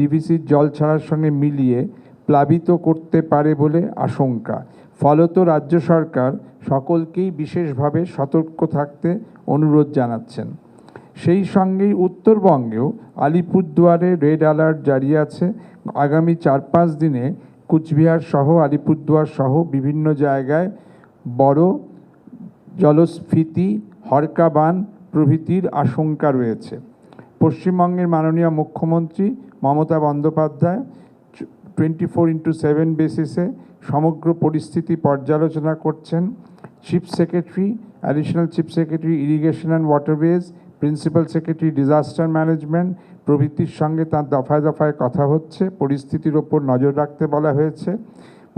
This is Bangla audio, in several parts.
ডিভিসির জল ছাড়ার সঙ্গে মিলিয়ে প্লাবিত করতে পারে বলে আশঙ্কা। ফলত রাজ্য সরকার সকলকেই বিশেষভাবে সতর্ক থাকতে অনুরোধ জানাচ্ছেন। সেই সঙ্গেই উত্তরবঙ্গেও আলিপুরদুয়ারে রেড অ্যালার্ট জারি আছে। আগামী চার পাঁচ দিনে কুচবিহার সহ, আলিপুরদুয়ার সহ বিভিন্ন জায়গায় বড় জলস্ফীতি, হরকাবান প্রভৃতির আশঙ্কা রয়েছে। পশ্চিমবঙ্গের মাননীয় মুখ্যমন্ত্রী Mamata Bandyopadhyay twenty four into seven বেসিসে সমগ্র পরিস্থিতি পর্যালোচনা করছেন। Chief secretary additional chief secretary irrigation and waterways principal secretary disaster management প্রভৃতির সঙ্গে তার দফায় দফায় কথা হচ্ছে, পরিস্থিতির ওপর নজর রাখতে বলা হয়েছে।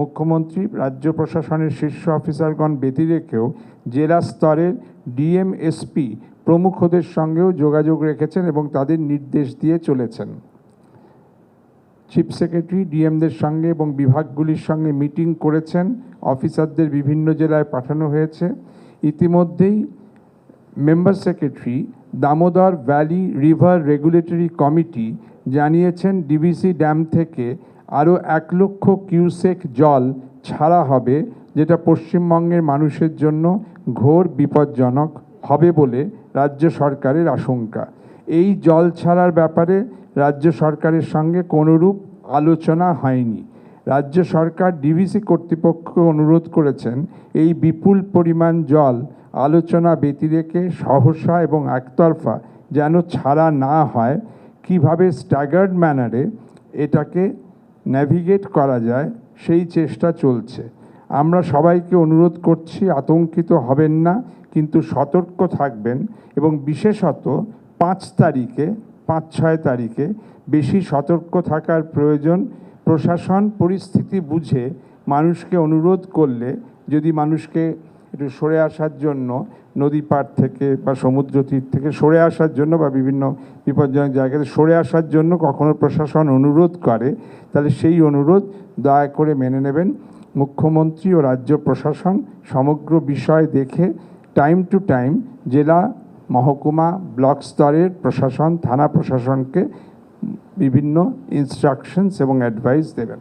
মুখ্যমন্ত্রী, রাজ্য প্রশাসনের শীর্ষ অফিসারগণ ব্যতি রেখেও জেলা স্তরের ডিএমএসপি প্রমুখদের সঙ্গেও যোগাযোগ রেখেছেন এবং তাদের নির্দেশ দিয়ে চলেছেন। চিফ সেক্রেটারি ডিএমদের সঙ্গে এবং বিভাগগুলির সঙ্গে মিটিং করেছেন। অফিসারদের বিভিন্ন জেলায় পাঠানো হয়েছে। ইতিমধ্যেই member secretary Damodar valley river regulatory committee জানিয়েছেন ডিভিসি ড্যাম থেকে আরও এক লক্ষ কিউসেক জল ছাড়া হবে, যেটা পশ্চিমবঙ্গের মানুষের জন্য ঘোর বিপজ্জনক হবে বলে রাজ্য সরকারের আশঙ্কা। এই জল ছাড়ার ব্যাপারে রাজ্য সরকারের সঙ্গে কোনোরূপ আলোচনা হয়নি। রাজ্য সরকার ডিভিসি কর্তৃপক্ষ অনুরোধ করেছেন, এই বিপুল পরিমাণ জল আলোচনা ব্যতিরেকে সহসা এবং একতরফা যেন ছাড়া না হয়, কীভাবে স্ট্যাগার্ড ম্যানারে এটাকে ন্যাভিগেট করা যায়, সেই চেষ্টা চলছে। আমরা সবাইকে অনুরোধ করছি, আতঙ্কিত হবেন না, কিন্তু সতর্ক থাকবেন এবং বিশেষত পাঁচ তারিখে, পাঁচ, ছয় তারিখে বেশি সতর্ক থাকার প্রয়োজন। প্রশাসন পরিস্থিতি বুঝে মানুষকে অনুরোধ করলে যদি মানুষকে একটু সরে আসার জন্য নদী পাড় থেকে বা সমুদ্র তীর থেকে সরে আসার জন্য বা বিভিন্ন বিপজ্জনক জায়গাতে সরে আসার জন্য কখনো প্রশাসন অনুরোধ করে, তাহলে সেই অনুরোধ দয়া করে মেনে নেবেন। মুখ্যমন্ত্রী ও রাজ্য প্রশাসন সমগ্র বিষয় দেখে টাইম টু টাইম জেলা মহকুমা ব্লক স্তরের প্রশাসন থানা প্রশাসনকে বিভিন্ন ইনস্ট্রাকশনস এবং অ্যাডভাইস দেবেন।